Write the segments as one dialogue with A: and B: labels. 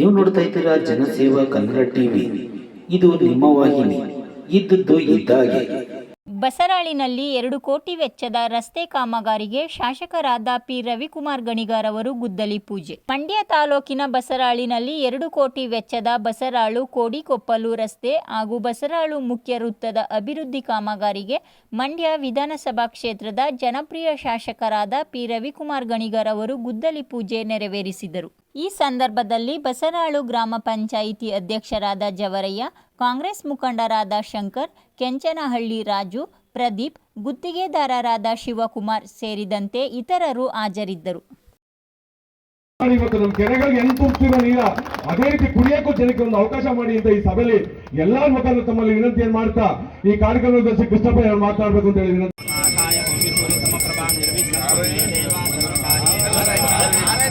A: ನೀವು ನೋಡ್ತಾ ಇದ್ದೀರಾ ಜನಸೇವಾ ಕನ್ನಡ ಟಿವಿ. ಇದು ನಿಮ್ಮ ವಾಹಿನಿ. ಇದ್ದದ್ದು ಇದ್ದಾಗೆ.
B: ಬಸರಾಳಿನಲ್ಲಿ ಎರಡು ಕೋಟಿ ವೆಚ್ಚದ ರಸ್ತೆ ಕಾಮಗಾರಿಗೆ ಶಾಸಕರಾದ ಪಿ. ರವಿಕುಮಾರ್ ಗಣಿಗಾರ್ ಅವರು ಗುದ್ದಲಿ ಪೂಜೆ. ಮಂಡ್ಯ ತಾಲೂಕಿನ ಬಸರಾಳಿನಲ್ಲಿ ಎರಡು ಕೋಟಿ ವೆಚ್ಚದ ಬಸರಾಳು ಕೋಡಿಕೊಪ್ಪಲು ರಸ್ತೆ ಹಾಗೂ ಬಸರಾಳು ಮುಖ್ಯ ವೃತ್ತದ ಅಭಿವೃದ್ಧಿ ಕಾಮಗಾರಿಗೆ ಮಂಡ್ಯ ವಿಧಾನಸಭಾ ಕ್ಷೇತ್ರದ ಜನಪ್ರಿಯ ಶಾಸಕರಾದ ಪಿ. ರವಿಕುಮಾರ್ ಗಣಿಗಾರ್ ಅವರು ಗುದ್ದಲಿ ಪೂಜೆ ನೆರವೇರಿಸಿದರು. ಈ ಸಂದರ್ಭದಲ್ಲಿ ಬಸರಾಳು ಗ್ರಾಮ ಪಂಚಾಯಿತಿ ಅಧ್ಯಕ್ಷರಾದ ಜವರಯ್ಯ, ಕಾಂಗ್ರೆಸ್ ಮುಖಂಡರಾದ ಶಂಕರ್, ಕೆಂಚನಹಳ್ಳಿ ರಾಜು, ಪ್ರದೀಪ್, ಗುತ್ತಿಗೆದಾರರಾದ ಶಿವಕುಮಾರ್ ಸೇರಿದಂತೆ ಇತರರು ಹಾಜರಿದ್ದರು.
C: ಇವತ್ತು ನಮ್ಮ ಕೆರೆಗಳಿಗೆ ಹೆಂಗ್ ನೀರ, ಅದೇ ರೀತಿ ಕುಡಿಯಕ್ಕೂ ಜನಕ್ಕೆ ಒಂದು ಅವಕಾಶ ಮಾಡಿ ಅಂತ ಈ ಸಭೆಯಲ್ಲಿ ಎಲ್ಲಾ ಮುಖಂಡರು ತಮ್ಮಲ್ಲಿ ವಿನಂತಿಯನ್ನು ಮಾಡ್ತಾ ಈ ಕಾರ್ಯಕ್ರಮದ ಕೃಷ್ಣಪ್ಪ ಮಾತನಾಡಬೇಕು ಅಂತ ಹೇಳಿ ವಿನಂತಿ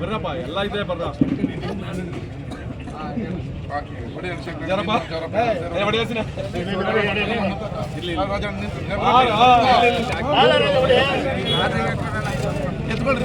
C: ಬರ್ರಪ್ಪ ಎಲ್ಲ ಇದೆ ಬರ್ರ. ಎತ್ಕೊಳ್ರಿ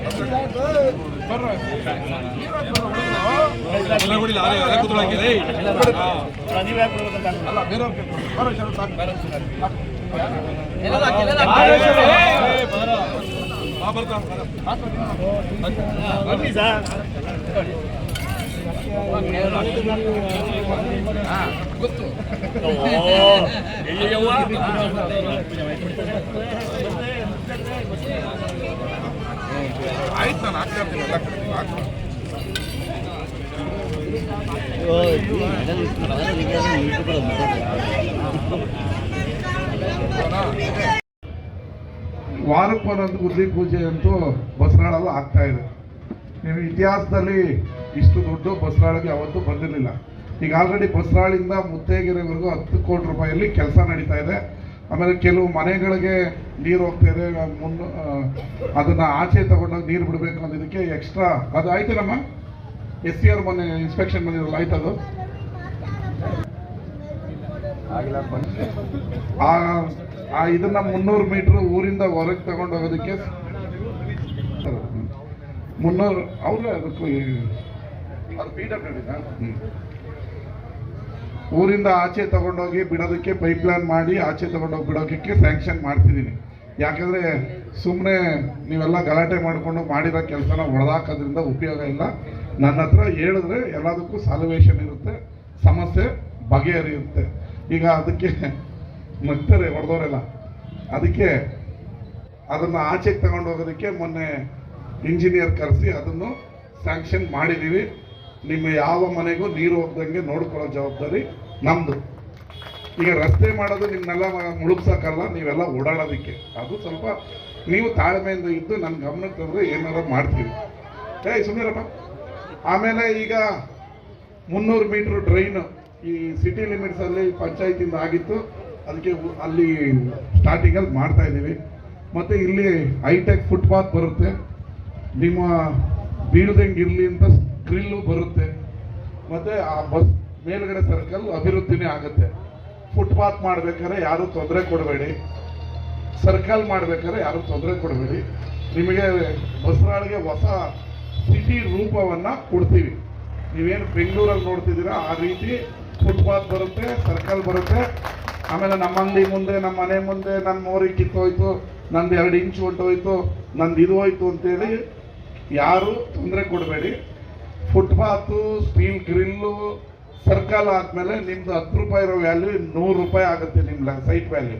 C: ಎತ್ಕೊಳ್ರಿ ಸರ್. ಗೊತ್ತು ಆಯ್ತು ನಾನು ಹಾಕ್ತಾ ಎಲ್ಲ.
D: ವಾರಕ್ಕೊಂದೊಂದು ಗುದ್ದಿ ಪೂಜೆ ಅಂತೂ ಬಸರಾಳಲ್ಲಿ ಆಗ್ತಾ ಇದೆ ನೀವು ಇತಿಹಾಸದಲ್ಲಿ ಇಷ್ಟು ದುಡ್ಡು ಬಸರಾಳಿಗೆ ಯಾವತ್ತೂ ಬಂದಿರಲಿಲ್ಲ ಈಗ ಆಲ್ರೆಡಿ ಬಸರಾಳಿಂದ ಮುತ್ತೈಗೆರೆವರೆಗೂ ಹತ್ತು ಕೋಟಿ ರೂಪಾಯಲ್ಲಿ ಕೆಲಸ ನಡೀತಾ ಇದೆ ಆಮೇಲೆ ಕೆಲವು ಮನೆಗಳಿಗೆ ನೀರು ಹೋಗ್ತಾ ಇದೆ ಮುನ್ನ ಅದನ್ನು ಆಚೆ ತಗೊಂಡಾಗ ನೀರು ಬಿಡಬೇಕು ಅನ್ನೋದಕ್ಕೆ ಎಕ್ಸ್ಟ್ರಾ ಅದು ಆಯ್ತೇನಮ್ಮ? ಎಸ್ ಸಿ ಆರ್ ಮೊನ್ನೆ ಇನ್ಸ್ಪೆಕ್ಷನ್ ಬಂದಿರಲ್ಲ ಆಯ್ತದು ಆ ಆ ಇದನ್ನ ಮುನ್ನೂರು ಮೀಟರ್ ಊರಿಂದ ಹೊರಗೆ ತಗೊಂಡು ಹೋಗೋದಕ್ಕೆ ಮುನ್ನೂರು ಅವ್ರೇ ಅದಕ್ಕೂ ಅದು ಪಿ ಡಬ್ಲ್ಯೂ ಊರಿಂದ ಆಚೆ ತಗೊಂಡೋಗಿ ಬಿಡೋದಕ್ಕೆ ಪೈಪ್ ಲೈನ್ ಮಾಡಿ ಆಚೆ ತಗೊಂಡೋಗಿ ಬಿಡೋದಕ್ಕೆ ಸ್ಯಾಂಕ್ಷನ್ ಮಾಡ್ತಿದ್ದೀನಿ. ಯಾಕಂದರೆ ಸುಮ್ಮನೆ ನೀವೆಲ್ಲ ಗಲಾಟೆ ಮಾಡಿಕೊಂಡು ಮಾಡಿರೋ ಕೆಲಸನ ಹೊಡೆದಾಕೋದ್ರಿಂದ ಉಪಯೋಗ ಇಲ್ಲ. ನನ್ನ ಹತ್ರ ಹೇಳಿದ್ರೆ ಎಲ್ಲದಕ್ಕೂ ಸಾಲ್ವೇಷನ್ ಇರುತ್ತೆ, ಸಮಸ್ಯೆ ಬಗೆಹರಿಯುತ್ತೆ. ಈಗ ಅದಕ್ಕೆ ನಗ್ತಾರೆ ಹೊಡೆದವರೆಲ್ಲ, ಅದಕ್ಕೆ ಅದನ್ನು ಆಚೆಗೆ ತಗೊಂಡೋಗೋದಕ್ಕೆ ಮೊನ್ನೆ ಇಂಜಿನಿಯರ್ ಕರೆಸಿ ಅದನ್ನು ಸ್ಯಾಂಕ್ಷನ್ ಮಾಡಿದ್ದೀವಿ ನಿಮ್ಮ ಯಾವ ಮನೆಗೂ ನೀರು ಹೋಗ್ದಂಗೆ ನೋಡ್ಕೊಳ್ಳೋ ಜವಾಬ್ದಾರಿ ನಮ್ಮದು ಈಗ ರಸ್ತೆ ಮಾಡೋದು ನಿಮ್ಮನ್ನೆಲ್ಲ ಮುಳುಗ್ಸಕ್ಕಲ್ಲ ನೀವೆಲ್ಲ ಓಡಾಡೋದಕ್ಕೆ. ಅದು ಸ್ವಲ್ಪ ನೀವು ತಾಳ್ಮೆಯಿಂದ ಇದ್ದು ನನ್ನ ಗಮನಕ್ಕೆ ತಂದ್ರೆ ಏನಾರ ಮಾಡ್ತೀವಿ. ಏಯ್ ಸುಮ್ಮನಿರಪ್ಪ ಆಮೇಲೆ ಈಗ ಮುನ್ನೂರು ಮೀಟರ್ ಡ್ರೈನ್ ಈ ಸಿಟಿ ಲಿಮಿಟ್ಸ್ ಅಲ್ಲಿ ಪಂಚಾಯತಿಂದ ಆಗಿತ್ತು. ಅದಕ್ಕೆ ಅಲ್ಲಿ ಸ್ಟಾರ್ಟಿಂಗ್ ಅಲ್ಲಿ ಮಾಡ್ತಾ ಇದ್ದೀವಿ. ಮತ್ತೆ ಇಲ್ಲಿ ಹೈಟೆಕ್ ಫುಟ್ಪಾತ್ ಬರುತ್ತೆ. ನಿಮ್ಮ ಬೀಳ್ದಂಗೆ ಇರಲಿ ಅಂತ ಗ್ರಿಲ್ಲು ಬರುತ್ತೆ. ಮತ್ತೆ ಆ ಬಸ್ ಮೇಲ್ಗಡೆ ಸರ್ಕಲ್ ಅಭಿವೃದ್ಧಿನೇ ಆಗುತ್ತೆ. ಫುಟ್ಪಾತ್ ಮಾಡ್ಬೇಕಾದ್ರೆ ಯಾರು ತೊಂದರೆ ಕೊಡಬೇಡಿ. ಸರ್ಕಲ್ ಮಾಡ್ಬೇಕಾದ್ರೆ ಯಾರು ತೊಂದರೆ ಕೊಡಬೇಡಿ. ನಿಮಗೆ ಬಸರಾಳಿಗೆ ಹೊಸ ಸಿಟಿ ರೂಪವನ್ನ ಕೊಡ್ತೀವಿ. ನೀವೇನು ಬೆಂಗಳೂರಲ್ಲಿ ನೋಡ್ತಿದ್ದೀರಾ, ಆ ರೀತಿ ಫುಟ್ಪಾತ್ ಬರುತ್ತೆ ಸರ್ಕಲ್ ಬರುತ್ತೆ. ಆಮೇಲೆ ನಮ್ಮ ಅಂಗಡಿ ಮುಂದೆ, ನಮ್ಮ ಮನೆ ಮುಂದೆ ನನ್ನ ಮೋರಿ ಕಿತ್ತೋಯ್ತು, ನಂದು ಎರಡು ಇಂಚು ಹೊಂಟೋಯ್ತು, ನಂದು ಇದು ಹೋಯ್ತು ಅಂತೇಳಿ ಯಾರು ತೊಂದರೆ ಕೊಡಬೇಡಿ. ಫುಟ್ಪಾತು ಸ್ಟೀಲ್ ಗ್ರಿಲ್ಲು, ಸರ್ಕಲ್ ಆದ್ಮೇಲೆ ನಿಮ್ದು ಹತ್ತು ರೂಪಾಯಿ ಇರೋ ವ್ಯಾಲ್ಯೂ ನೂರು ರೂಪಾಯಿ ಆಗುತ್ತೆ ನಿಮ್ಮ ಸೈಟ್ ವ್ಯಾಲ್ಯೂ.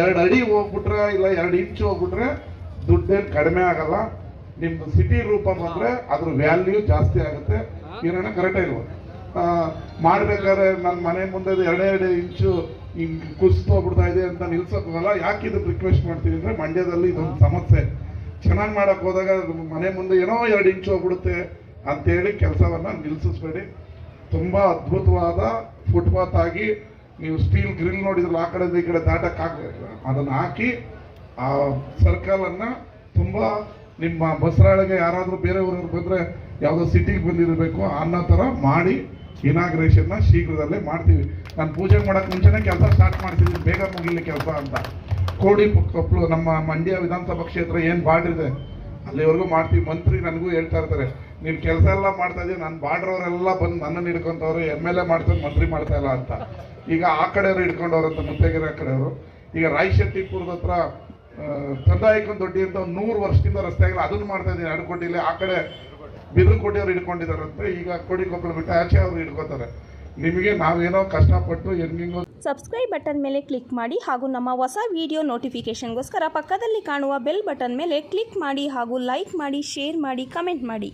D: ಎರಡು ಅಡಿ ಹೋಗ್ಬಿಟ್ರೆ ಇಲ್ಲ ಎರಡು ಇಂಚು ಹೋಗ್ಬಿಟ್ರೆ ದುಡ್ಡೇನು ಕಡಿಮೆ ಆಗಲ್ಲ. ನಿಮ್ದು ಸಿಟಿ ರೂಪ ಬಂದ್ರೆ ಅದ್ರ ವ್ಯಾಲ್ಯೂ ಜಾಸ್ತಿ ಆಗುತ್ತೆ. ಏನೋ ಕರೆಕ್ಟಾಗಿ ಇಲ್ವ ಮಾಡ್ಬೇಕಾದ್ರೆ ನನ್ನ ಮನೆ ಮುಂದೆ ಎರಡೇ ಎರಡು ಇಂಚು ಹಿಂಗೆ ಕುಸಿತು ಹೋಗ್ಬಿಡ್ತಾ ಇದೆ ಅಂತ ನಿಲ್ಸೋಕ್ಕಾಗಲ್ಲ. ಯಾಕೆ ಇದಕ್ಕೆ ರಿಕ್ವೆಸ್ಟ್ ಮಾಡ್ತೀವಿ ಅಂದರೆ ಮಂಡ್ಯದಲ್ಲಿ ಇದೊಂದು ಸಮಸ್ಯೆ. ಚೆನ್ನಾಗಿ ಮಾಡೋಕ್ಕೆ ಹೋದಾಗ ಮನೆ ಮುಂದೆ ಏನೋ ಎರಡು ಇಂಚು ಹೋಗ್ಬಿಡುತ್ತೆ. ಅಂತೇಳಿ ಕೆಲಸವನ್ನ ನಿಲ್ಲಿಸಬೇಡಿ. ತುಂಬಾ ಅದ್ಭುತವಾದ ಫುಟ್ಪಾತ್ ಆಗಿ ನೀವು ಸ್ಟೀಲ್ ಗ್ರಿಲ್ ನೋಡಿದ್ರೆ ಆ ಕಡೆಯಿಂದ ಈ ಕಡೆ ದಾಟಕ್ಕೆ ಆಗ್ಬೇಕು ಅದನ್ನು ಹಾಕಿ ಆ ಸರ್ಕಲ್ ತುಂಬ ನಿಮ್ಮ ಬಸರಾಳಿಗೆ ಯಾರಾದರೂ ಬೇರೆ ಊರವ್ರು ಬಂದ್ರೆ ಯಾವ್ದೋ ಸಿಟಿಗೆ ಬಂದಿರಬೇಕು ಅನ್ನೋ ಥರ ಮಾಡಿ ಇನಾಗ್ರೇಷನ್ನ ಶೀಘ್ರದಲ್ಲೇ ಮಾಡ್ತೀವಿ. ನಾನು ಪೂಜೆ ಮಾಡಕ್ ಮುಂಚೆನೆ ಕೆಲಸ ಸ್ಟಾರ್ಟ್ ಮಾಡ್ತೀನಿ ಬೇಗ ಮುಗಿಲಿ ಕೆಲಸ ಅಂತ. ಕೋಡಿ ಕೊಪ್ಪಳು ನಮ್ಮ ಮಂಡ್ಯ ವಿಧಾನಸಭಾ ಕ್ಷೇತ್ರ ಏನು ಬಾಡ್ರಿದೆ, ಅಲ್ಲಿವರೆಗೂ ಮಾಡ್ತೀವಿ. ಮಂತ್ರಿ ನನಗೂ ಹೇಳ್ತಾ ಇರ್ತಾರೆ ನೀನ್ ಕೆಲಸ ಎಲ್ಲ ಮಾಡ್ತಾ ಇದೀವಿ, ನಾನು ಬಾರ್ಡ್ರವರೆಲ್ಲ ಬಂದು ನನ್ನನ್ನು ಹಿಡ್ಕೊಂತವ್ರು, ಎಂ ಎಲ್ ಎ ಮಾಡ್ತಾರೆ ಮಂತ್ರಿ ಮಾಡ್ತಾ ಇಲ್ಲ ಅಂತ. ಈಗ ಆ ಕಡೆಯವರು ಹಿಡ್ಕೊಂಡವ್ರು ಅಂತ ಆ ಕಡೆಯವರು. ಈಗ ರಾಯಶೆಟ್ಟಿಪುರದ ಹತ್ರ ತಂದಾಯಕನ್ ದೊಡ್ಡಿ ಅಂತ ಒಂದು ನೂರು ವರ್ಷದಿಂದ ರಸ್ತೆ ಆಗಿಲ್ಲ ಅದನ್ನು ಮಾಡ್ತಾ ಇದ್ದೀನಿ ಎರಡು ಕೋಟಿಲಿ ಆ ಕಡೆ ಬಿದ್ರಕೋಟಿಯವ್ರು ಹಿಡ್ಕೊಂಡಿದಾರಂತೆ ಈಗ ಕೋಡಿ ಕೊಪ್ಪಳ ಬಿಟ್ಟು ಆಚೆ ಅವರು ಹಿಡ್ಕೋತಾರೆ. ನಿಮಗೆ ನಾವೇನೋ ಕಷ್ಟಪಟ್ಟು ಹೆಂಗಿಂಗೋ
E: ಸಬ್ಸ್ಕ್ರೈಬ್ ಬಟನ್ ಮೇಲೆ ಕ್ಲಿಕ್ ಮಾಡಿ ಹಾಗೂ ನಮ್ಮ ಹೊಸ ವಿಡಿಯೋ ನೋಟಿಫಿಕೇಶನ್ಗೋಸ್ಕರ ಪಕ್ಕದಲ್ಲಿ ಕಾಣುವ ಬೆಲ್ ಬಟನ್ ಮೇಲೆ ಕ್ಲಿಕ್ ಮಾಡಿ ಹಾಗೂ ಲೈಕ್ ಮಾಡಿ ಶೇರ್ ಮಾಡಿ ಕಮೆಂಟ್ ಮಾಡಿ.